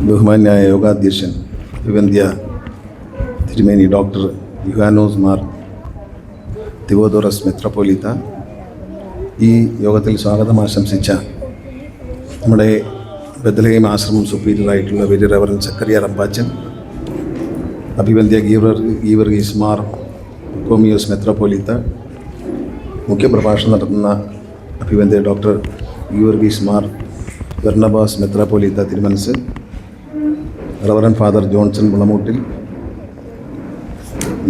ബഹുമാന്യായ യോഗാധ്യക്ഷൻ വിവന്ധ്യ തിരുമേനി ഡോക്ടർ യുഹാനോസ് മാർ തിവോദോറസ് മെത്രപ്പോലിത്ത ഈ യോഗത്തിൽ സ്വാഗതം ആശംസിച്ച നമ്മുടെ ബദലയം ആശ്രമം സുപ്പീരിയറായിട്ടുള്ള വെരി റവറൻ സക്കറിയ റമ്പാച്ചൻ അഭിവന്ധ്യ ഗീവർ ഗീവർഗീസ് മാർ കോമിയോസ് മെത്രപ്പോലിത്ത മുഖ്യപ്രഭാഷണം നടത്തുന്ന അഭിവന്ധ്യ ഡോക്ടർ ഗീവർഗീസ് മാർ വെർണബാസ് മെത്രാപ്പോലിത്ത തിരുമനസ് റവറൻ ഫാദർ ജോൺസൺ മുളമൂട്ടിൽ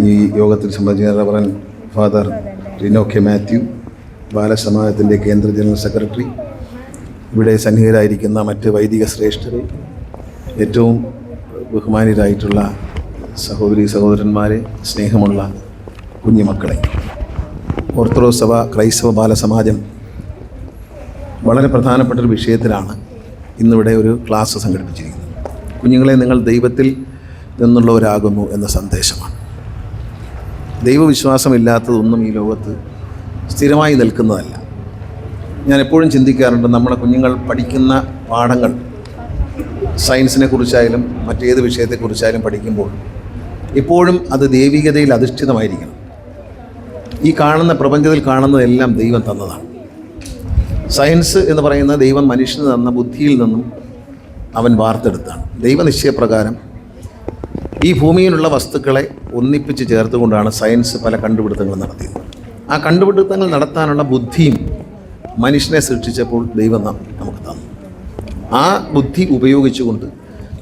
ഈ യോഗത്തിൽ സംബന്ധിച്ച reverend father Rino K Mathew ബാലസമാജത്തിന്റെ കേന്ദ്ര ജനറൽ സെക്രട്ടറി ഇവിടെ സന്നിഹിതരായിരിക്കുന്ന മറ്റ് വൈദിക ശ്രേഷ്ഠരെ ഏറ്റവും ബഹുമാനിതരായിട്ടുള്ള സഹോദരി സഹോദരന്മാരെ സ്നേഹമുള്ള കുഞ്ഞുമക്കളെ. ഓർത്തഡോക്സ് സഭ ക്രൈസ്തവ ബാലസമാജം വളരെ പ്രധാനപ്പെട്ട ഒരു വിഷയത്തിലാണ് ഇന്നിവിടെ ഒരു ക്ലാസ് സംഘടിപ്പിച്ചിരിക്കുന്നത്. കുഞ്ഞുങ്ങളെ നിങ്ങൾ ദൈവത്തിൽ നിന്നുള്ളവരാകുന്നു എന്ന സന്ദേശമാണ്. ദൈവവിശ്വാസമില്ലാത്തതൊന്നും ഈ ലോകത്ത് സ്ഥിരമായി നിൽക്കുന്നതല്ല. ഞാൻ എപ്പോഴും ചിന്തിക്കാറുണ്ട് നമ്മുടെ കുഞ്ഞുങ്ങൾ പഠിക്കുന്ന പാഠങ്ങൾ സയൻസിനെ കുറിച്ചായാലും മറ്റേത് വിഷയത്തെക്കുറിച്ചായാലും പഠിക്കുമ്പോൾ എപ്പോഴും അത് ദൈവികതയിൽ അധിഷ്ഠിതമായിരിക്കണം. ഈ കാണുന്ന പ്രപഞ്ചത്തിൽ കാണുന്നതെല്ലാം ദൈവം തന്നതാണ്. സയൻസ് എന്ന് പറയുന്നത് ദൈവം മനുഷ്യന് തന്ന ബുദ്ധിയിൽ നിന്നും അവൻ വാർത്തെടുത്താണ്. ദൈവനിശ്ചയപ്രകാരം ഈ ഭൂമിയിലുള്ള വസ്തുക്കളെ ഒന്നിപ്പിച്ച് ചേർത്തുകൊണ്ടാണ് സയൻസ് പല കണ്ടുപിടുത്തങ്ങളും നടത്തിയത്. ആ കണ്ടുപിടുത്തങ്ങൾ നടത്താനുള്ള ബുദ്ധിയും മനുഷ്യനെ സൃഷ്ടിച്ചപ്പോൾ ദൈവം നമുക്ക് തന്നു. ആ ബുദ്ധി ഉപയോഗിച്ചുകൊണ്ട്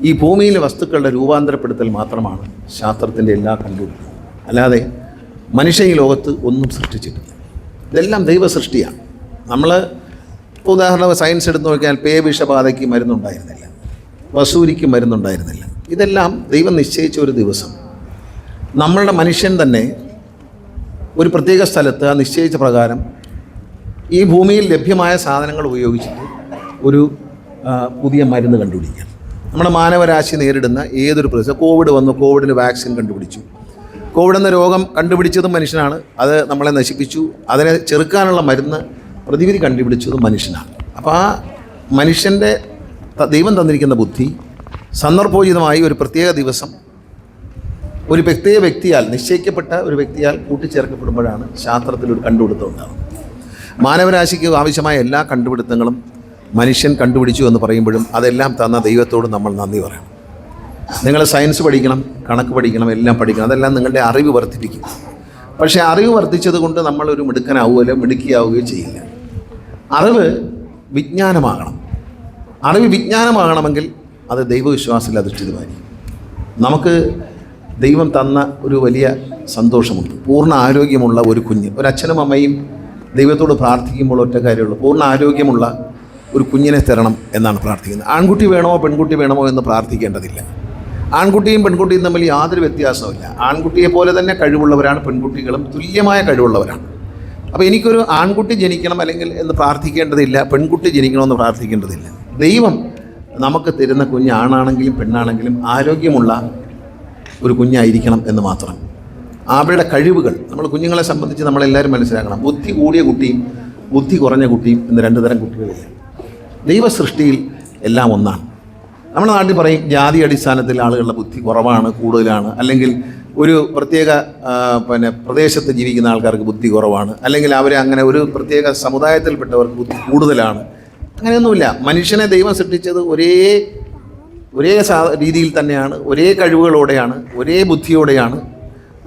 ഈ ഭൂമിയിലെ വസ്തുക്കളുടെ രൂപാന്തരപ്പെടുത്തൽ മാത്രമാണ് ശാസ്ത്രത്തിന്റെ എല്ലാ കണ്ടുപിടുത്തവും. അല്ലാതെ മനുഷ്യ ഈ ലോകത്ത് ഒന്നും സൃഷ്ടിച്ചിട്ടില്ല. ഇതെല്ലാം ദൈവസൃഷ്ടിയാണ്. നമ്മൾ ഉദാഹരണം സയൻസ് എടുത്ത് നോക്കിയാൽ പേ വിഷബാധയ്ക്ക് മരുന്നുണ്ടായിരുന്നില്ല. വസൂരിക്ക് മരുന്നുണ്ടായിരുന്നില്ല. ഇതെല്ലാം ദൈവം നിശ്ചയിച്ച ഒരു ദിവസം. നമ്മളുടെ മനുഷ്യൻ തന്നെ ഒരു പ്രത്യേക സ്ഥലത്ത് ആ നിശ്ചയിച്ച പ്രകാരം ഈ ഭൂമിയിൽ ലഭ്യമായ സാധനങ്ങൾ ഉപയോഗിച്ചിട്ട് ഒരു പുതിയ മരുന്ന് കണ്ടുപിടിക്കുക. നമ്മുടെ മാനവരാശി നേരിടുന്ന ഏതൊരു പ്രദേശം കോവിഡ് വന്നു കോവിഡിന് വാക്സിൻ കണ്ടുപിടിച്ചു. കോവിഡ് എന്ന രോഗം കണ്ടുപിടിച്ചതും മനുഷ്യനാണ് അത് നമ്മളെ നശിപ്പിച്ചു. അതിനെ ചെറുക്കാനുള്ള മരുന്ന് പ്രതിവിധി കണ്ടുപിടിച്ചതും മനുഷ്യനാണ്. അപ്പോൾ ആ മനുഷ്യന്റെ ദൈവം തന്നിരിക്കുന്ന ബുദ്ധി സന്ദർഭോചിതമായി ഒരു പ്രത്യേക ദിവസം ഒരു പ്രത്യേക വ്യക്തിയാൽ നിശ്ചയിക്കപ്പെട്ട ഒരു വ്യക്തിയാൽ കൂട്ടിച്ചേർക്കപ്പെടുമ്പോഴാണ് ശാസ്ത്രത്തിൽ ഒരു കണ്ടുപിടുത്തം ഉണ്ടാകുന്നത്. മാനവരാശിക്ക് ആവശ്യമായ എല്ലാ കണ്ടുപിടുത്തങ്ങളും മനുഷ്യൻ കണ്ടുപിടിച്ചു എന്ന് പറയുമ്പോഴും അതെല്ലാം തന്ന ദൈവത്തോട് നമ്മൾ നന്ദി പറയണം. നിങ്ങൾ സയൻസ് പഠിക്കണം കണക്ക് പഠിക്കണം എല്ലാം പഠിക്കണം അതെല്ലാം നിങ്ങളുടെ അറിവ് വർദ്ധിപ്പിക്കും. പക്ഷേ അറിവ് വർദ്ധിച്ചത് കൊണ്ട് നമ്മളൊരു മിടുക്കനാവുകയോ മിടുക്കിയാവുകയോ ചെയ്യില്ല. അറിവ് വിജ്ഞാനമാകണം. അറിവ് വിജ്ഞാനമാകണമെങ്കിൽ അത് ദൈവവിശ്വാസത്തിൽ അധിഷ്ഠിതമായിരിക്കും നമുക്ക് ദൈവം തന്ന ഒരു വലിയ സന്തോഷമുണ്ട്. പൂർണ ആരോഗ്യമുള്ള ഒരു കുഞ്ഞ്. ഒരച്ഛനും അമ്മയും ദൈവത്തോട് പ്രാർത്ഥിക്കുമ്പോൾ ഒറ്റ കാര്യമുള്ളൂ. പൂർണ ആരോഗ്യമുള്ള ഒരു കുഞ്ഞിനെ തരണം എന്നാണ് പ്രാർത്ഥിക്കുന്നത്. ആൺകുട്ടി വേണമോ പെൺകുട്ടി വേണമോ എന്ന് പ്രാർത്ഥിക്കേണ്ടതില്ല. ആൺകുട്ടിയും പെൺകുട്ടിയും തമ്മിൽ യാതൊരു വ്യത്യാസമില്ല ആൺകുട്ടിയെ പോലെ തന്നെ കഴിവുള്ളവരാണ് പെൺകുട്ടികളും. തുല്യമായ കഴിവുള്ളവരാണ്. അപ്പോൾ എനിക്കൊരു ആൺകുട്ടി ജനിക്കണം അല്ലെങ്കിൽ എന്ന് പ്രാർത്ഥിക്കേണ്ടതില്ല പെൺകുട്ടി ജനിക്കണമെന്ന് പ്രാർത്ഥിക്കേണ്ടതില്ല. ദൈവം നമുക്ക് തരുന്ന കുഞ്ഞ് ആണാണെങ്കിലും പെണ്ണാണെങ്കിലും ആരോഗ്യമുള്ള ഒരു കുഞ്ഞായിരിക്കണം എന്ന് മാത്രം. അവരുടെ കഴിവുകൾ നമ്മൾ കുഞ്ഞുങ്ങളെ സംബന്ധിച്ച് നമ്മളെല്ലാവരും മനസ്സിലാക്കണം. ബുദ്ധി കൂടിയ കുട്ടിയും ബുദ്ധി കുറഞ്ഞ കുട്ടിയും എന്ന് രണ്ട് തരം കുട്ടികളില്ല? ദൈവ സൃഷ്ടിയിൽ എല്ലാം ഒന്നാണ്. നമ്മുടെ നാട്ടിൽ പറയും ജാതി അടിസ്ഥാനത്തിൽ ആളുകളുടെ ബുദ്ധി കുറവാണ് കൂടുതലാണ്. അല്ലെങ്കിൽ ഒരു പ്രത്യേക പിന്നെ പ്രദേശത്ത് ജീവിക്കുന്ന ആൾക്കാർക്ക് ബുദ്ധി കുറവാണ്. അല്ലെങ്കിൽ അവരെ അങ്ങനെ ഒരു പ്രത്യേക സമുദായത്തിൽപ്പെട്ടവർക്ക് ബുദ്ധി കൂടുതലാണ്. അങ്ങനെയൊന്നുമില്ല. മനുഷ്യനെ ദൈവം സൃഷ്ടിച്ചത് ഒരേ ഒരേ സാ രീതിയിൽ തന്നെയാണ് ഒരേ കഴിവുകളോടെയാണ് ഒരേ ബുദ്ധിയോടെയാണ്.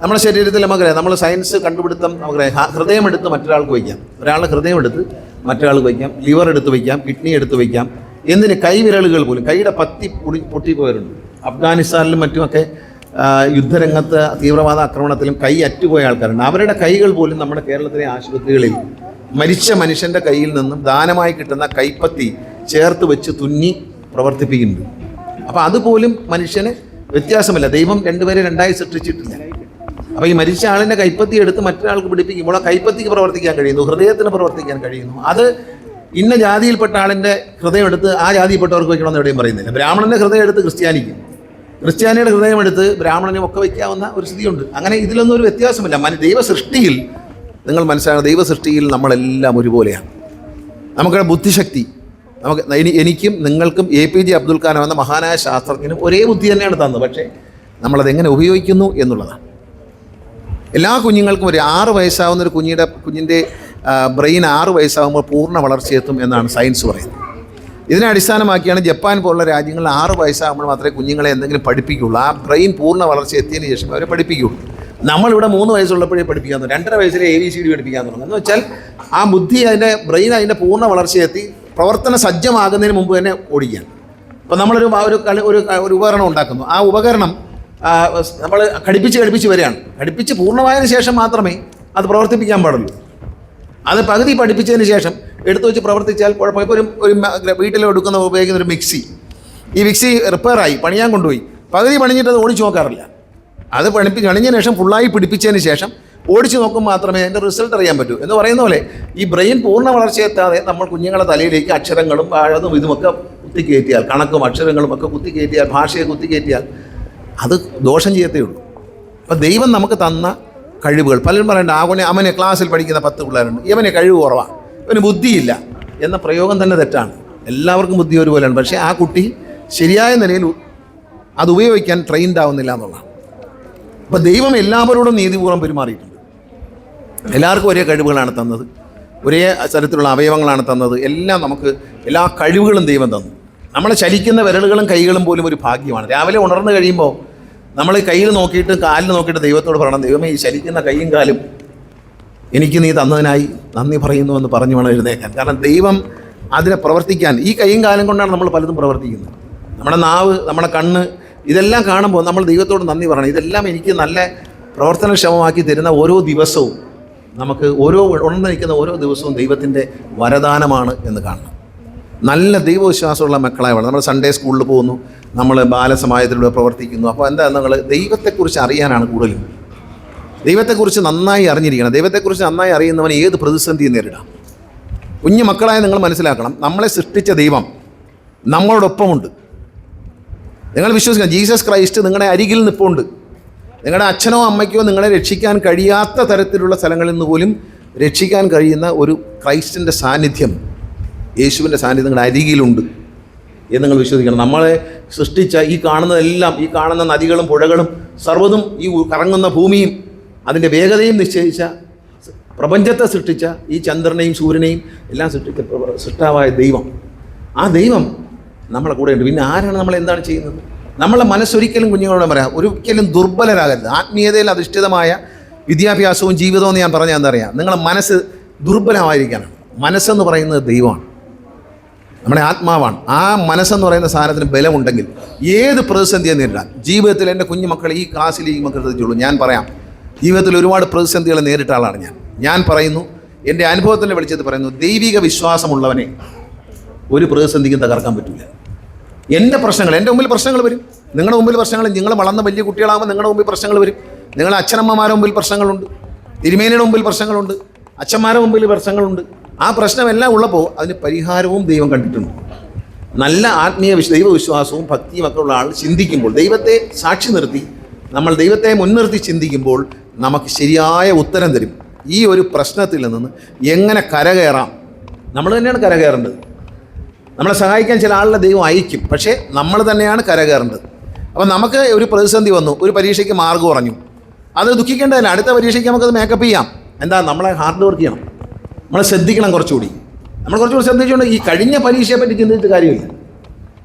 നമ്മുടെ ശരീരത്തിൽ നമുക്കറിയാം നമ്മൾ സയൻസ് കണ്ടുപിടുത്തം നമുക്കറിയാം ഹ- ഹൃദയം എടുത്ത് മറ്റൊരാൾക്ക് വയ്ക്കാം. ഒരാളുടെ ഹൃദയം എടുത്ത് മറ്റൊരാൾക്ക് വയ്ക്കാം. ലിവർ എടുത്ത് വയ്ക്കാം കിഡ്നി എടുത്ത് വയ്ക്കാം. എന്തിന്? കൈവിരലുകൾ പോലും. കൈയുടെ പത്തി പൊടി പൊട്ടിപ്പോയവരുണ്ട്. അഫ്ഗാനിസ്ഥാനിലും മറ്റുമൊക്കെ യുദ്ധരംഗത്ത് തീവ്രവാദ ആക്രമണത്തിലും കൈ അറ്റുപോയ ആൾക്കാരുണ്ട്. അവരുടെ കൈകൾ പോലും നമ്മുടെ കേരളത്തിലെ ആശുപത്രികളിൽ മരിച്ച മനുഷ്യന്റെ കയ്യിൽ നിന്നും ദാനമായി കിട്ടുന്ന കൈപ്പത്തി ചേർത്ത് വെച്ച് തുന്നി പ്രവർത്തിപ്പിക്കുന്നുണ്ട്. അപ്പോൾ അതുപോലും മനുഷ്യന് വ്യത്യാസമില്ല. ദൈവം രണ്ടുപേരെ രണ്ടായി സൃഷ്ടിച്ചിട്ടില്ല. അപ്പോൾ ഈ മരിച്ച ആളിന്റെ കൈപ്പത്തി എടുത്ത് മറ്റൊരാൾക്ക് പിടിപ്പിക്കുമ്പോൾ ആ കൈപ്പത്തിക്ക് പ്രവർത്തിക്കാൻ കഴിയുന്നു ഹൃദയത്തിന് പ്രവർത്തിക്കാൻ കഴിയുന്നു. അത് ഇന്ന ജാതിയിൽപ്പെട്ട ആളിന്റെ ഹൃദയം എടുത്ത് ആ ജാതിയിൽപ്പെട്ടവർക്ക് വെക്കണമെന്ന് എവിടെയും പറയുന്നില്ല. ബ്രാഹ്മണന്റെ ഹൃദയം എടുത്ത് ക്രിസ്ത്യാനിക്കും. ക്രിസ്ത്യാനിയുടെ ഹൃദയം എടുത്ത് ബ്രാഹ്മണനും ഒക്കെ വയ്ക്കാവുന്ന ഒരു സ്ഥിതിയുണ്ട്. അങ്ങനെ ഇതിലൊന്നും ഒരു വ്യത്യാസമില്ല. മന ദൈവ സൃഷ്ടിയിൽ നിങ്ങൾ മനസ്സിലാക്കണം ദൈവ സൃഷ്ടിയിൽ നമ്മളെല്ലാം ഒരുപോലെയാണ്. നമുക്കുള്ള ബുദ്ധിശക്തി നമുക്ക് എനിക്കും നിങ്ങൾക്കും A P J Abdul Kalam എന്ന മഹാനായ ശാസ്ത്രജ്ഞനും ഒരേ ബുദ്ധി തന്നെയാണ് തന്നത്. പക്ഷേ നമ്മളത് എങ്ങനെ ഉപയോഗിക്കുന്നു എന്നുള്ളതാണ്. എല്ലാ കുഞ്ഞുങ്ങൾക്കും ഒരു ആറ് വയസ്സാവുന്ന ഒരു കുഞ്ഞിന്റെ കുഞ്ഞിന്റെ ബ്രെയിൻ ആറ് വയസ്സാകുമ്പോൾ പൂർണ വളർച്ചയെത്തും എന്നാണ് സയൻസ് പറയുന്നത്. ഇതിനെ അടിസ്ഥാനമാക്കിയാണ് ജപ്പാൻ പോലുള്ള രാജ്യങ്ങളിൽ ആറ് വയസ്സാകുമ്പോൾ മാത്രമേ കുഞ്ഞുങ്ങളെ എന്തെങ്കിലും പഠിപ്പിക്കുകയുള്ളൂ. ആ ബ്രെയിൻ പൂർണ വളർച്ച എത്തിയതിന് ശേഷം അവരെ പഠിപ്പിക്കുകയുള്ളൂ. നമ്മളിവിടെ മൂന്ന് വയസ്സുള്ളപ്പോഴേ പഠിപ്പിക്കാൻ തുടങ്ങി രണ്ടര വയസ്സിലെ എ ബി സി ഡി പഠിപ്പിക്കാൻ തുടങ്ങും എന്ന് വെച്ചാൽ ആ ബുദ്ധി അതിന്റെ ബ്രെയിൻ അതിന്റെ പൂർണ വളർച്ചയെത്തി പ്രവർത്തന സജ്ജമാകുന്നതിന് മുമ്പ് തന്നെ ഓടിക്കുകയാണ്. അപ്പോൾ നമ്മളൊരു ഒരു കളി ഒരു ഒരു ഉപകരണം ഉണ്ടാക്കുന്നു. ആ ഉപകരണം നമ്മൾ ഘടിപ്പിച്ച് ഘടിപ്പിച്ച് വരികയാണ്. ഘടിപ്പിച്ച് പൂർണമായതിനു ശേഷം മാത്രമേ അത് പ്രവർത്തിപ്പിക്കാൻ പാടുള്ളൂ. അത് പകുതി പഠിപ്പിച്ചതിന് ശേഷം എടുത്തു വെച്ച് പ്രവർത്തിച്ചാൽ കുഴപ്പം ഇപ്പോൾ ഒരു ഒരു വീട്ടിൽ എടുക്കുന്ന ഉപയോഗിക്കുന്ന ഒരു മിക്സി. ഈ മിക്സി റിപ്പയറായി പണിയാൻ കൊണ്ടുപോയി. പകുതി പണിഞ്ഞിട്ട് അത് ഓടിച്ചു നോക്കാറില്ല. അത് പണിപ്പി പണിഞ്ഞതിന് ശേഷം ഫുള്ളായി പിടിപ്പിച്ചതിന് ശേഷം ഓടിച്ചു നോക്കും മാത്രമേ അതിന്റെ റിസൾട്ട് അറിയാൻ പറ്റൂ. എന്ന് പറയുന്ന പോലെ ഈ ബ്രെയിൻ പൂർണ വളർച്ചയെത്താതെ നമ്മൾ കുഞ്ഞുങ്ങളുടെ തലയിലേക്ക് അക്ഷരങ്ങളും അതും ഇതുമൊക്കെ കുത്തിക്കയറ്റിയാൽ കണക്കും അക്ഷരങ്ങളും ഒക്കെ കുത്തിക്കയറ്റിയാൽ ഭാഷയെ കുത്തിക്കയറ്റിയാൽ അത് ദോഷം ചെയ്യത്തേ ഉള്ളൂ. അപ്പോൾ ദൈവം നമുക്ക് തന്ന കഴിവുകൾ പലരും പറയണ്ട ആകുനെ അവനെ ക്ലാസ്സിൽ പഠിക്കുന്ന പത്ത് പിള്ളേരുണ്ട് ഇവനെ കഴിവ് കുറവാണ് ഇവന് ബുദ്ധിയില്ല എന്ന പ്രയോഗം തന്നെ തെറ്റാണ്. എല്ലാവർക്കും ബുദ്ധി ഒരുപോലെയാണ് പക്ഷേ ആ കുട്ടി ശരിയായ നിലയിൽ അത് ഉപയോഗിക്കാൻ ട്രെയിൻഡ് ആവുന്നില്ല എന്നുള്ളതാണ്. അപ്പോൾ ദൈവം എല്ലാവരോടും നീതിപൂർവം പെരുമാറിയിട്ടുണ്ട്. എല്ലാവർക്കും ഒരേ കഴിവുകളാണ് തന്നത്. ഒരേ തരത്തിലുള്ള അവയവങ്ങളാണ് തന്നത്. എല്ലാം നമുക്ക് എല്ലാ കഴിവുകളും ദൈവം തന്നു. നമ്മൾ ചലിക്കുന്ന വിരലുകളും കൈകളും പോലും ഒരു ഭാഗ്യമാണ്. രാവിലെ ഉണർന്നു കഴിയുമ്പോൾ നമ്മൾ കയ്യിൽ നോക്കിയിട്ട് കാലിൽ നോക്കിയിട്ട് ദൈവത്തോട് പറയണം ദൈവമേ ഈ ചലിക്കുന്ന കൈയും കാലും എനിക്ക് നീ തന്നതിനായി നന്ദി പറയുന്നു എന്ന് പറഞ്ഞു വേണം എഴുന്നേക്കാൻ. കാരണം ദൈവം അതിനെ പ്രവർത്തിക്കാൻ ഈ കൈയും കാലം കൊണ്ടാണ് നമ്മൾ പലതും പ്രവർത്തിക്കുന്നത്. നമ്മുടെ നാവ് നമ്മുടെ കണ്ണ് ഇതെല്ലാം കാണുമ്പോൾ നമ്മൾ ദൈവത്തോട് നന്ദി പറയണം. ഇതെല്ലാം എനിക്ക് നല്ല പ്രവർത്തനക്ഷമമാക്കി തരുന്ന ഓരോ ദിവസവും നമുക്ക് ഓരോ ഉണർന്നിരിക്കുന്ന ഓരോ ദിവസവും ദൈവത്തിന്റെ വരദാനമാണ് എന്ന് കാണണം. നല്ല ദൈവവിശ്വാസമുള്ള മക്കളായ വേണം നമ്മൾ സൺഡേ സ്കൂളിൽ പോകുന്നു. നമ്മൾ ബാലസമായത്തിലൂടെ പ്രവർത്തിക്കുന്നു. അപ്പോൾ എന്താ നിങ്ങൾ ദൈവത്തെക്കുറിച്ച് അറിയാനാണ് കൂടുതലും. ദൈവത്തെക്കുറിച്ച് നന്നായി അറിഞ്ഞിരിക്കണം. ദൈവത്തെക്കുറിച്ച് നന്നായി അറിയുന്നവൻ ഏത് പ്രതിസന്ധിയും നേരിടാം. കുഞ്ഞു മക്കളായ നിങ്ങൾ മനസ്സിലാക്കണം. നമ്മളെ സൃഷ്ടിച്ച ദൈവം നമ്മളോടൊപ്പമുണ്ട്. നിങ്ങൾ വിശ്വസിക്കണം ജീസസ് ക്രൈസ്റ്റ് നിങ്ങളുടെ അരികിൽ നിൽപ്പുണ്ട് നിങ്ങളുടെ അച്ഛനോ അമ്മയ്ക്കോ നിങ്ങളെ രക്ഷിക്കാൻ കഴിയാത്ത തരത്തിലുള്ള സ്ഥലങ്ങളിൽ നിന്ന് പോലും രക്ഷിക്കാൻ കഴിയുന്ന ഒരു ക്രൈസ്റ്റിന്റെ സാന്നിധ്യം യേശുവിന്റെ സാന്നിധ്യം നിങ്ങളുടെ അരികിലുണ്ട് എന്ന് നിങ്ങൾ വിശ്വസിക്കണം. നമ്മളെ സൃഷ്ടിച്ച ഈ കാണുന്നതെല്ലാം ഈ കാണുന്ന നദികളും പുഴകളും സർവതും ഈ കറങ്ങുന്ന ഭൂമിയും അതിന്റെ വേഗതയും നിശ്ചയിച്ച പ്രപഞ്ചത്തെ സൃഷ്ടിച്ച ഈ ചന്ദ്രനെയും സൂര്യനെയും എല്ലാം സൃഷ്ടിച്ച സൃഷ്ടാവായ ദൈവം. ആ ദൈവം നമ്മളെ കൂടെ ഉണ്ട്. പിന്നെ ആരാണ് നമ്മൾ എന്താണ് ചെയ്യുന്നത്? നമ്മളെ മനസ്സൊരിക്കലും കുഞ്ഞുങ്ങളോട് പറയാം ഒരിക്കലും ദുർബലരാകരുത്. ആത്മീയതയിൽ അധിഷ്ഠിതമായ വിദ്യാഭ്യാസവും ജീവിതവും എന്ന് ഞാൻ പറഞ്ഞാൽ എന്താ പറയുക നിങ്ങളെ മനസ്സ് ദുർബലമായിരിക്കാനാണ്. മനസ്സെന്ന് പറയുന്നത് ദൈവമാണ്. നമ്മുടെ ആത്മാവാണ്. ആ മനസ്സെന്ന് പറയുന്ന സാധനത്തിന് ബലമുണ്ടെങ്കിൽ ഏത് പ്രതിസന്ധിയെ നേരിടാം. ജീവിതത്തിൽ എന്റെ കുഞ്ഞു മക്കൾ ഈ ക്ലാസ്സിൽ ഈ മക്കൾ ശ്രദ്ധിച്ചുള്ളൂ ഞാൻ പറയാം ജീവിതത്തിൽ ഒരുപാട് പ്രതിസന്ധികൾ നേരിട്ട ആളാണ് ഞാൻ. ഞാൻ പറയുന്നു എന്റെ അനുഭവത്തിന്റെ വെളിച്ചത്തിൽ പറയുന്നു ദൈവിക വിശ്വാസമുള്ളവനെ ഒരു പ്രതിസന്ധിക്കും തകർക്കാൻ പറ്റില്ല എന്റെ പ്രശ്നങ്ങൾ എന്റെ മുമ്പിൽ പ്രശ്നങ്ങൾ വരും. നിങ്ങളുടെ മുമ്പിൽ പ്രശ്നങ്ങൾ നിങ്ങൾ വളർന്ന വലിയ കുട്ടികളാകുമ്പോൾ നിങ്ങളുടെ മുമ്പിൽ പ്രശ്നങ്ങൾ വരും. നിങ്ങളുടെ അച്ഛനമ്മമാരുടെ മുമ്പിൽ പ്രശ്നങ്ങളുണ്ട്. തിരുമേനിയുടെ മുമ്പിൽ പ്രശ്നങ്ങളുണ്ട്. അച്ഛന്മാരുടെ മുമ്പിൽ പ്രശ്നങ്ങളുണ്ട്. ആ പ്രശ്നമെല്ലാം ഉള്ളപ്പോൾ അതിന് പരിഹാരവും ദൈവം കണ്ടിട്ടുണ്ട്. നല്ല ആത്മീയ വിശ്വ ദൈവവിശ്വാസവും ഭക്തിയും ഒക്കെ ഉള്ള ആൾ ചിന്തിക്കുമ്പോൾ ദൈവത്തെ സാക്ഷി നിർത്തി നമ്മൾ ദൈവത്തെ മുൻനിർത്തി ചിന്തിക്കുമ്പോൾ നമുക്ക് ശരിയായ ഉത്തരം തരും. ഈ ഒരു പ്രശ്നത്തിൽ നിന്ന് എങ്ങനെ കരകയറാം? നമ്മൾ തന്നെയാണ് കരകയറേണ്ടത്. നമ്മളെ സഹായിക്കാൻ ചില ആളുടെ ദൈവം അയക്കും. പക്ഷേ നമ്മൾ തന്നെയാണ് കരകയറേണ്ടത്. അപ്പം നമുക്ക് ഒരു പ്രതിസന്ധി വന്നു. ഒരു പരീക്ഷയ്ക്ക് മാർക്ക് കുറഞ്ഞു. അത് ദുഃഖിക്കേണ്ടതല്ല. അടുത്ത പരീക്ഷയ്ക്ക് നമുക്കത് മേക്കപ്പ് ചെയ്യാം. എന്താ? നമ്മളെ ഹാർഡ് വർക്ക് ചെയ്യണം. നമ്മളെ ശ്രദ്ധിക്കണം കുറച്ചുകൂടി. നമ്മൾ കുറച്ചുകൂടി ശ്രദ്ധിച്ചുകൊണ്ട് ഈ കഴിഞ്ഞ പരീക്ഷയെ പറ്റി ചിന്തിച്ചിട്ട് കാര്യമില്ല.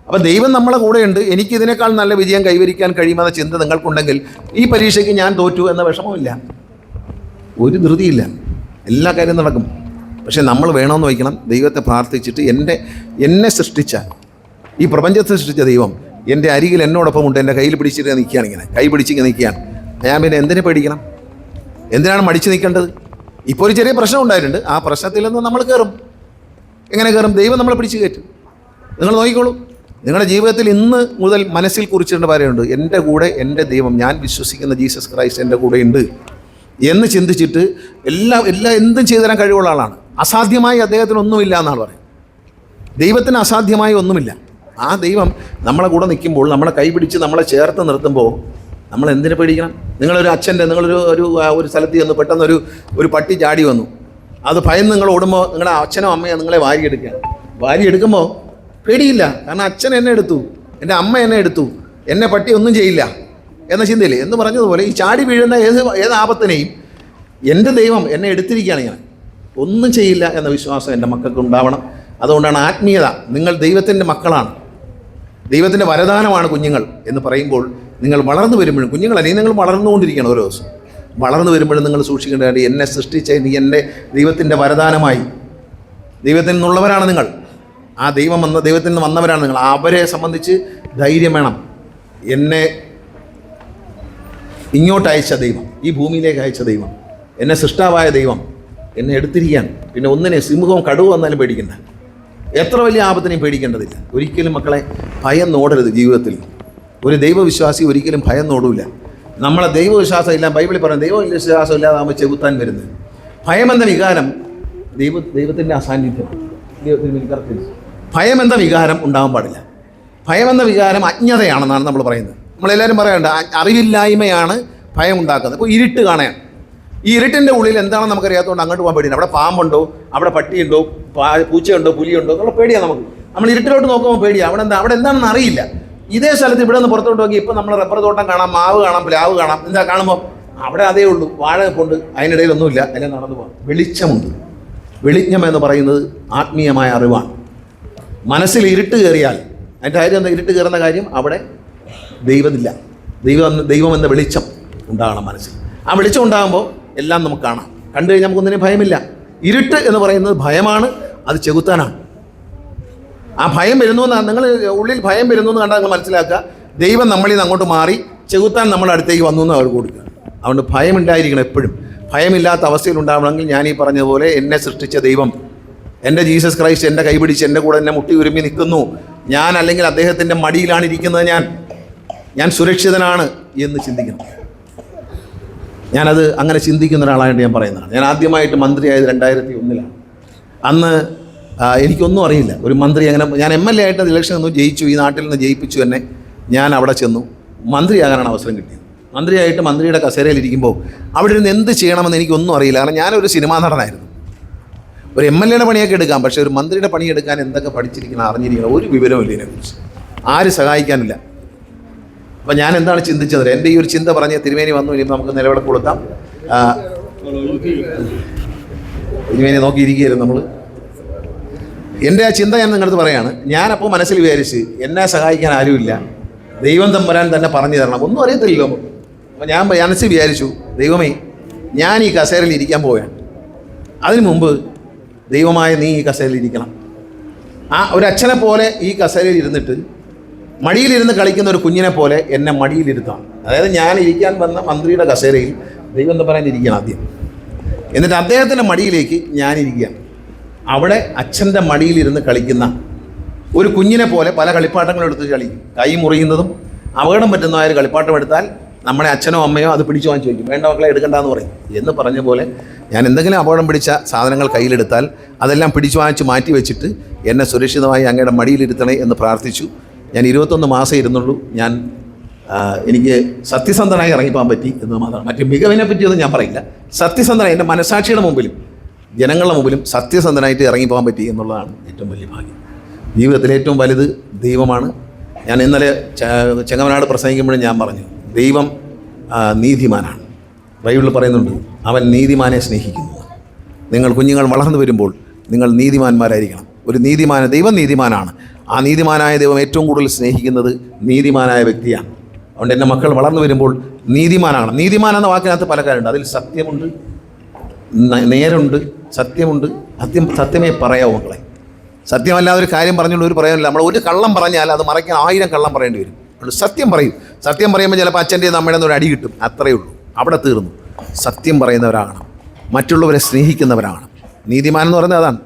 അപ്പം ദൈവം നമ്മളെ കൂടെയുണ്ട്. എനിക്ക് ഇതിനേക്കാൾ നല്ല വിജയം കൈവരിക്കാൻ കഴിയുമെന്ന ചിന്ത നിങ്ങൾക്കുണ്ടെങ്കിൽ ഈ പരീക്ഷയ്ക്ക് ഞാൻ തോറ്റു എന്ന വിഷമമില്ല. ഒരു ധൃതിയില്ല. എല്ലാ കാര്യവും നടക്കും. പക്ഷേ നമ്മൾ വേണമെന്ന് വയ്ക്കണം. ദൈവത്തെ പ്രാർത്ഥിച്ചിട്ട് എന്റെ എന്നെ സൃഷ്ടിച്ച ഈ പ്രപഞ്ചത്തെ സൃഷ്ടിച്ച ദൈവം എന്റെ അരികിൽ എന്നോടൊപ്പം ഉണ്ട്. എന്റെ കയ്യിൽ പിടിച്ചിട്ട് നിൽക്കുകയാണ് ഇങ്ങനെ. കൈ പിടിച്ചിങ്ങനെ നിൽക്കുകയാണ്. ഞാൻ പിന്നെ എന്തിനെ പേടിക്കണം? എന്തിനാണ് മടിച്ച് നിൽക്കേണ്ടത്? ഇപ്പോൾ ഒരു ചെറിയ പ്രശ്നം ഉണ്ടായിട്ടുണ്ട്. ആ പ്രശ്നത്തിൽ നിന്ന് നമ്മൾ കയറും. എങ്ങനെ കയറും? ദൈവം നമ്മളെ പിടിച്ച് കയറ്റും. നിങ്ങൾ നോക്കിക്കോളൂ. നിങ്ങളുടെ ജീവിതത്തിൽ ഇന്ന് മുതൽ മനസ്സിൽ കുറിച്ചിടേണ്ട കാര്യമുണ്ട്. എന്റെ കൂടെ എന്റെ ദൈവം ഞാൻ വിശ്വസിക്കുന്ന ജീസസ് ക്രൈസ്റ്റ് എന്റെ കൂടെ ഉണ്ട് എന്ന് ചിന്തിച്ചിട്ട് എല്ലാ എല്ലാ എന്തും ചെയ്തു തരാൻ കഴിവുള്ള ആളാണ്. അസാധ്യമായി അദ്ദേഹത്തിന് ഒന്നുമില്ല എന്നാണ് പറയുന്നത്. ദൈവത്തിന് അസാധ്യമായി ഒന്നുമില്ല. ആ ദൈവം നമ്മളെ കൂടെ നിൽക്കുമ്പോൾ നമ്മളെ കൈപിടിച്ച് നമ്മളെ ചേർത്ത് നിർത്തുമ്പോൾ നമ്മൾ എന്തിനു പേടിക്കണം? നിങ്ങളൊരു അച്ഛന്റെ നിങ്ങളൊരു ഒരു ഒരു സ്ഥലത്ത് ചെന്ന് പെട്ടെന്നൊരു ഒരു പട്ടി ചാടി വന്നു. അത് ഭയം നിങ്ങൾ ഓടുമ്പോൾ നിങ്ങളുടെ അച്ഛനോ അമ്മയോ നിങ്ങളെ വാരിയെടുക്കുകയാണ് വാരിയെടുക്കുമ്പോൾ പേടിയില്ല. കാരണം അച്ഛൻ എന്നെ എടുത്തു എന്റെ അമ്മ എന്നെ എടുത്തു എന്നെ പട്ടി ഒന്നും ചെയ്യില്ല എന്ന ചിന്തയില്ലേ? എന്ന് പറഞ്ഞതുപോലെ ഈ ചാടി വീഴുന്ന ഏത് ഏത് ആപത്തിനെയും എന്റെ ദൈവം എന്നെ എടുത്തിരിക്കുകയാണ് ഞാൻ ഒന്നും ചെയ്യില്ല എന്ന വിശ്വാസം എന്റെ മക്കൾക്ക് ഉണ്ടാവണം അതുകൊണ്ടാണ് ആത്മീയത. നിങ്ങൾ ദൈവത്തിന്റെ മക്കളാണ്. ദൈവത്തിന്റെ വരദാനമാണ് കുഞ്ഞുങ്ങൾ എന്ന് പറയുമ്പോൾ നിങ്ങൾ വളർന്നു വരുമ്പോഴും കുഞ്ഞുങ്ങളല്ലേ നിങ്ങൾ വളർന്നുകൊണ്ടിരിക്കണം ഓരോ ദിവസം. വളർന്നു വരുമ്പോഴും നിങ്ങൾ സൂക്ഷിക്കേണ്ട കാര്യം എന്നെ സൃഷ്ടിച്ച നീ എന്റെ ദൈവത്തിന്റെ വരദാനമായി. ദൈവത്തിൽ നിന്നുള്ളവരാണ് നിങ്ങൾ. ആ ദൈവം വന്ന ദൈവത്തിൽ നിന്ന് വന്നവരാണ് നിങ്ങൾ. അവരെ സംബന്ധിച്ച് ധൈര്യം വേണം. എന്നെ ഇങ്ങോട്ട് അയച്ച ദൈവം ഈ ഭൂമിയിലേക്ക് അയച്ച ദൈവം എന്നെ സൃഷ്ടാവായ ദൈവം എന്നെ എടുത്തിരിക്കാൻ. പിന്നെ ഒന്നിനെ സിംഹവും കടുവ വന്നാലും പേടിക്കണ്ട. എത്ര വലിയ ആപത്തിനെയും പേടിക്കേണ്ടതില്ല. ഒരിക്കലും മക്കളെ ഭയം നോടരുത് ജീവിതത്തിൽ. ഒരു ദൈവവിശ്വാസി ഒരിക്കലും ഭയം നോടൂല. നമ്മളെ ദൈവവിശ്വാസം ഇല്ല ബൈബിളിൽ പറയുന്നത് ദൈവവിശ്വാസം ഇല്ലാതാകുമ്പോൾ ചെകുത്താൻ വരുന്നത്. ഭയമെന്ന വികാരം ദൈവ ദൈവത്തിന്റെ അസാന്നിധ്യം. ദൈവത്തിന് ഭയമെന്ന വികാരം ഉണ്ടാകാൻ പാടില്ല. ഭയമെന്ന വികാരം അജ്ഞതയാണെന്നാണ് നമ്മൾ പറയുന്നത്. നമ്മളെല്ലാവരും പറയാറുണ്ട് അറിവില്ലായ്മയാണ് ഭയം ഉണ്ടാക്കുന്നത്. ഇപ്പോൾ ഇരുട്ട് കാണാൻ ഈ ഇരുട്ടിന്റെ ഉള്ളിൽ എന്താണെന്ന് നമുക്കറിയാത്തതുകൊണ്ട് അങ്ങോട്ട് പോകാൻ പേടിയാണ് അവിടെ പാമ്പുണ്ടോ? അവിടെ പട്ടിയുണ്ടോ? പൂച്ചയുണ്ടോ? പുലിയുണ്ടോ? എന്നുള്ള പേടിയാണ് നമുക്ക്. നമ്മൾ ഇരുട്ടിലോട്ട് നോക്കുമ്പോൾ പേടിയാണ് അവിടെ എന്താ അവിടെ എന്താണെന്ന് അറിയില്ല. ഇതേ സ്ഥലത്ത് ഇവിടെ നിന്ന് പുറത്തോട്ട് നോക്കി ഇപ്പം നമ്മൾ റബ്ബർ തോട്ടം കാണാം മാവ് കാണാം പ്ലാവ് കാണാം. എന്താ കാണുമ്പോൾ അവിടെ അതേ ഉള്ളൂ. വാഴ കൊണ്ട് അതിനിടയിൽ ഒന്നുമില്ല അതിനെ നടന്നു പോകാം. വെളിച്ചമുണ്ട്. വെളിച്ചം എന്ന് പറയുന്നത് ആത്മീയമായ അറിവാണ്. മനസ്സിൽ ഇരുട്ട് കയറിയാൽ അതിന്റെ കാര്യം എന്താ? ഇരുട്ട് കയറുന്ന കാര്യം അവിടെ ദൈവമില്ല. ദൈവം ദൈവം എന്ന വെളിച്ചം ഉണ്ടാകണം മനസ്സിൽ. ആ വെളിച്ചം ഉണ്ടാകുമ്പോൾ എല്ലാം നമുക്ക് കാണാം. കണ്ടു കഴിഞ്ഞാൽ നമുക്കൊന്നിനും ഭയമില്ല. ഇരുട്ട് എന്ന് പറയുന്നത് ഭയമാണ് അത് ചെകുത്താനാണ്. ആ ഭയം വരുന്നു എന്ന് നിങ്ങൾ ഉള്ളിൽ ഭയം വരുന്നു എന്ന് കണ്ടാൽ നിങ്ങൾ മനസ്സിലാക്കുക. ദൈവം നമ്മളിൽ നിന്ന് അങ്ങോട്ട് മാറി ചെകുത്താൻ നമ്മുടെ അടുത്തേക്ക് വന്നു എന്ന് അവർ കൊടുക്കുക. അതുകൊണ്ട് ഭയമുണ്ടായിരിക്കണം എപ്പോഴും. ഭയമില്ലാത്ത അവസ്ഥയിൽ ഉണ്ടാവണമെങ്കിൽ ഞാൻ ഈ പറഞ്ഞതുപോലെ എന്നെ സൃഷ്ടിച്ച ദൈവം എന്റെ ജീസസ് ക്രൈസ്റ്റ് എന്റെ കൈപിടിച്ച് എന്റെ കൂടെ എന്നെ മുട്ടി ഉരുമ്മി നിൽക്കുന്നു. ഞാൻ അല്ലെങ്കിൽ അദ്ദേഹത്തിന്റെ മടിയിലാണ് ഇരിക്കുന്നത് ഞാൻ. ഞാൻ സുരക്ഷിതനാണ് എന്ന് ചിന്തിക്കണം. ഞാനത് അങ്ങനെ ചിന്തിക്കുന്ന ഒരാളായിട്ട് ഞാൻ പറയുന്നതാണ്. ഞാൻ ആദ്യമായിട്ട് മന്ത്രിയായത് രണ്ടായിരത്തി ഒന്നിലാണ് അന്ന് എനിക്കൊന്നും അറിയില്ല. ഒരു മന്ത്രി അങ്ങനെ ഞാൻ എം എൽ എ ആയിട്ട് ഇലക്ഷൻ ഒന്നും ജയിച്ചു ഈ നാട്ടിൽ നിന്ന് ജയിപ്പിച്ചു എന്നെ ഞാൻ അവിടെ ചെന്നു. മന്ത്രിയാകാനാണ് അവസരം കിട്ടിയത്. മന്ത്രിയായിട്ട് മന്ത്രിയുടെ കസേരയിൽ ഇരിക്കുമ്പോൾ അവിടെ ഇരുന്ന് എന്ത് ചെയ്യണമെന്ന് എനിക്കൊന്നും അറിയില്ല. കാരണം ഞാനൊരു സിനിമാ നടനായിരുന്നു. ഒരു എം എൽ എയുടെ പണിയൊക്കെ എടുക്കാം പക്ഷേ ഒരു മന്ത്രിയുടെ പണിയെടുക്കാൻ എന്തൊക്കെ പഠിച്ചിരിക്കണം അറിഞ്ഞിരിക്കണം. ഒരു വിവരവും ഇതിനെക്കുറിച്ച്. ആര് സഹായിക്കാനില്ല. അപ്പം ഞാൻ എന്താണ് ചിന്തിച്ചത്? എന്റെ ഈ ഒരു ചിന്ത പറഞ്ഞ് തിരുമേനി വന്നു ഇനി നമുക്ക് നിലവിളക്ക് ആ, തിരുമേനി നോക്കിയിരിക്കുകയായിരുന്നു നമ്മൾ എന്റെ ആ ചിന്ത ഞാൻ നിങ്ങളടുത്ത് പറയാണ്. ഞാനപ്പോൾ മനസ്സിൽ വിചാരിച്ച് എന്നെ സഹായിക്കാൻ ആരുമില്ല. ദൈവം തമ്പരാൻ തന്നെ പറഞ്ഞു തരണം. ഒന്നും അറിയത്തില്ലല്ലോ അപ്പം ഞാൻ മനസ്സിൽ വിചാരിച്ചു ദൈവമേ ഞാൻ ഈ കസേരയിൽ ഇരിക്കാൻ പോവുകയാണ്. അതിനു മുമ്പ് ദൈവമായ നീ ഈ കസേരയിൽ ഇരിക്കണം. ആ ഒരു അച്ഛനെ പോലെ ഈ കസേരയിൽ ഇരുന്നിട്ട് മടിയിലിരുന്ന് കളിക്കുന്ന ഒരു കുഞ്ഞിനെ പോലെ എന്നെ മടിയിലിരുത്താം. അതായത് ഞാൻ ഇരിക്കാൻ വന്ന മന്ത്രിയുടെ കസേരയിൽ ദൈവം എന്ന് പറയാൻ ഇരിക്കണം ആദ്യം. എന്നിട്ട് അദ്ദേഹത്തിന്റെ മടിയിലേക്ക് ഞാനിരിക്കുകയാണ് അവിടെ അച്ഛന്റെ മടിയിലിരുന്ന് കളിക്കുന്ന ഒരു കുഞ്ഞിനെ പോലെ പല കളിപ്പാട്ടങ്ങളും എടുത്ത് കളിക്കും കൈ മുറിയുന്നതും അപകടം പറ്റുന്നതായ ഒരു കളിപ്പാട്ടം എടുത്താൽ നമ്മുടെ അച്ഛനോ അമ്മയോ അത് പിടിച്ചു വാങ്ങി ചോദിക്കും വേണ്ട മക്കളെ എടുക്കണ്ടെന്ന് പറയും. എന്ന് പറഞ്ഞ പോലെ ഞാൻ എന്തെങ്കിലും അപകടം പിടിച്ച സാധനങ്ങൾ കയ്യിലെടുത്താൽ അതെല്ലാം പിടിച്ചു വാങ്ങിച്ച് മാറ്റി വെച്ചിട്ട് എന്നെ സുരക്ഷിതമായി അങ്ങയുടെ മടിയിലിരുത്തണേ എന്ന് പ്രാർത്ഥിച്ചു. ഞാൻ ഇരുപത്തൊന്ന് മാസം ഇരുന്നുള്ളൂ. ഞാൻ എനിക്ക് സത്യസന്ധനായി ഇറങ്ങിപ്പോകാൻ പറ്റി എന്ന് മാത്രമാണ് മറ്റ് മികവിനെ പറ്റിയൊന്നും ഞാൻ പറയില്ല. സത്യസന്ധനായി എന്റെ മനസാക്ഷിയുടെ മുമ്പിലും ജനങ്ങളുടെ മുമ്പിലും സത്യസന്ധനായിട്ട് ഇറങ്ങിപ്പോകാൻ പറ്റി എന്നുള്ളതാണ് ഏറ്റവും വലിയ ഭാഗ്യം. ജീവിതത്തിലെ ഏറ്റവും വലുത് ദൈവമാണ്. ഞാൻ ഇന്നലെ ചെങ്ങമനാട് പ്രസംഗിക്കുമ്പോഴും ഞാൻ പറഞ്ഞു ദൈവം നീതിമാനാണ്. ബൈബിളിൽ പറയുന്നുണ്ട് അവൻ നീതിമാനെ സ്നേഹിക്കുന്നു. നിങ്ങൾ കുഞ്ഞുങ്ങൾ വളർന്നു വരുമ്പോൾ നിങ്ങൾ നീതിമാന്മാരായിരിക്കണം. ഒരു നീതിമാന ദൈവം നീതിമാനാണ്. ആ നീതിമാനായ ദൈവം ഏറ്റവും കൂടുതൽ സ്നേഹിക്കുന്നത് നീതിമാനായ വ്യക്തിയാണ്. അതുകൊണ്ട് എന്റെ മക്കൾ വളർന്നു വരുമ്പോൾ നീതിമാനാണ് നീതിമാൻ എന്ന വാക്കിനകത്ത് പല കാര്യമുണ്ട്. അതിൽ സത്യമുണ്ട് നേരുണ്ട് സത്യമുണ്ട് സത്യം സത്യമേ പറയാവൂ മക്കളെ. സത്യമല്ലാതെ ഒരു കാര്യം പറഞ്ഞുള്ള ഒരു പറയാനില്ല നമ്മൾ ഒരു കള്ളം പറഞ്ഞാൽ അത് മറയ്ക്കാൻ ആയിരം കള്ളം പറയേണ്ടി വരും. സത്യം പറയും. സത്യം പറയുമ്പോൾ ചിലപ്പോൾ അച്ഛന്റെ നമ്മുടെ ഒരു അടി കിട്ടും. അത്രയേ ഉള്ളൂ. അവിടെ തീർന്നു. സത്യം പറയുന്നവരാകണം. മറ്റുള്ളവരെ സ്നേഹിക്കുന്നവരാകണം. നീതിമാൻ എന്ന് പറയുന്നത് അതാണ്.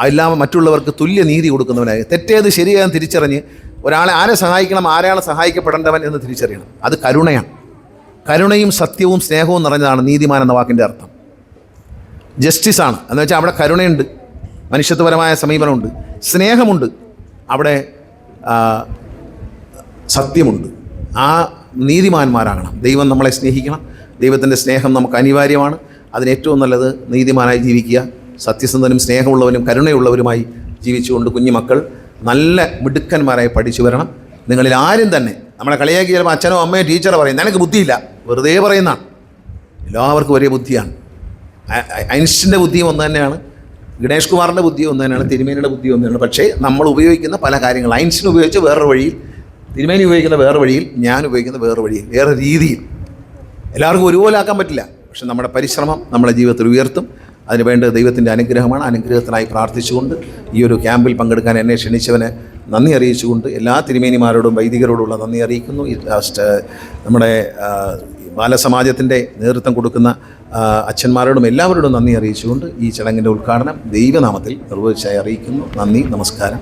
അല്ലാതെ മറ്റുള്ളവർക്ക് തുല്യ നീതി കൊടുക്കുന്നവനായി. തെറ്റേത് ശരിയാകാൻ തിരിച്ചറിഞ്ഞ് ഒരാളെ ആരെ സഹായിക്കണം ആരാണ് സഹായിക്കപ്പെടേണ്ടവൻ എന്ന് തിരിച്ചറിയണം. അത് കരുണയാണ്. കരുണയും സത്യവും സ്നേഹവും നിറഞ്ഞതാണ് നീതിമാൻ എന്ന വാക്കിന്റെ അർത്ഥം. ജസ്റ്റിസാണ് എന്ന് വെച്ചാൽ അവിടെ കരുണയുണ്ട്. മനുഷ്യത്വപരമായ സമീപനമുണ്ട്. സ്നേഹമുണ്ട്. അവിടെ സത്യമുണ്ട്. ആ നീതിമാന്മാരാകണം. ദൈവം നമ്മളെ സ്നേഹിക്കണം. ദൈവത്തിന്റെ സ്നേഹം നമുക്ക് അനിവാര്യമാണ്. അതിന് ഏറ്റവും നല്ലത് നീതിമാനായി ജീവിക്കുക. സത്യസന്ധനും സ്നേഹമുള്ളവനും കരുണയുള്ളവരുമായി ജീവിച്ചുകൊണ്ട് കുഞ്ഞു മക്കൾ നല്ല മിടുക്കന്മാരായി പഠിച്ചു വരണം. നിങ്ങളിൽ ആരും തന്നെ നമ്മളെ കളിയാക്കി ചിലപ്പോൾ അച്ഛനോ അമ്മയോ ടീച്ചറോ പറയും നിനക്ക് ബുദ്ധിയില്ല. വെറുതെ പറയുന്നതാണ്. എല്ലാവർക്കും ഒരേ ബുദ്ധിയാണ്. ഐൻസ്റ്റിന്റെ ബുദ്ധിയും ഒന്ന് തന്നെയാണ് ഗണേഷ് കുമാറിന്റെ ബുദ്ധിയും ഒന്ന് തന്നെയാണ് തിരുമേനിയുടെ ബുദ്ധി ഒന്ന് തന്നെയാണ്. പക്ഷേ നമ്മൾ ഉപയോഗിക്കുന്ന പല കാര്യങ്ങൾ ഐൻസ്റ്റീൻ ഉപയോഗിച്ച് വേറൊരു വഴിയിൽ തിരുമേനി ഉപയോഗിക്കുന്ന വേറെ വഴിയിൽ ഞാൻ ഉപയോഗിക്കുന്ന വേറെ വഴിയിൽ വേറെ രീതിയിൽ. എല്ലാവർക്കും ഒരുപോലെ ആക്കാൻ പറ്റില്ല. പക്ഷെ നമ്മുടെ പരിശ്രമം നമ്മുടെ ജീവിതത്തിൽ ഉയർത്തും. അതിന് വേണ്ട ദൈവത്തിന്റെ അനുഗ്രഹമാണ്. അനുഗ്രഹത്തിനായി പ്രാർത്ഥിച്ചുകൊണ്ട് ഈ ഒരു ക്യാമ്പിൽ പങ്കെടുക്കാൻ എന്നെ ക്ഷണിച്ചവന് നന്ദി അറിയിച്ചുകൊണ്ട് എല്ലാ തിരുമേനിമാരോടും വൈദികരോടുള്ള നന്ദി അറിയിക്കുന്നു. നമ്മുടെ ബാലസമാജത്തിന്റെ നേതൃത്വം കൊടുക്കുന്ന അച്ഛന്മാരോടും എല്ലാവരോടും നന്ദി അറിയിച്ചുകൊണ്ട് ഈ ചടങ്ങിന്റെ ഉദ്ഘാടനം ദൈവനാമത്തിൽ നിർവഹിച്ചായി അറിയിക്കുന്നു. നന്ദി നമസ്കാരം.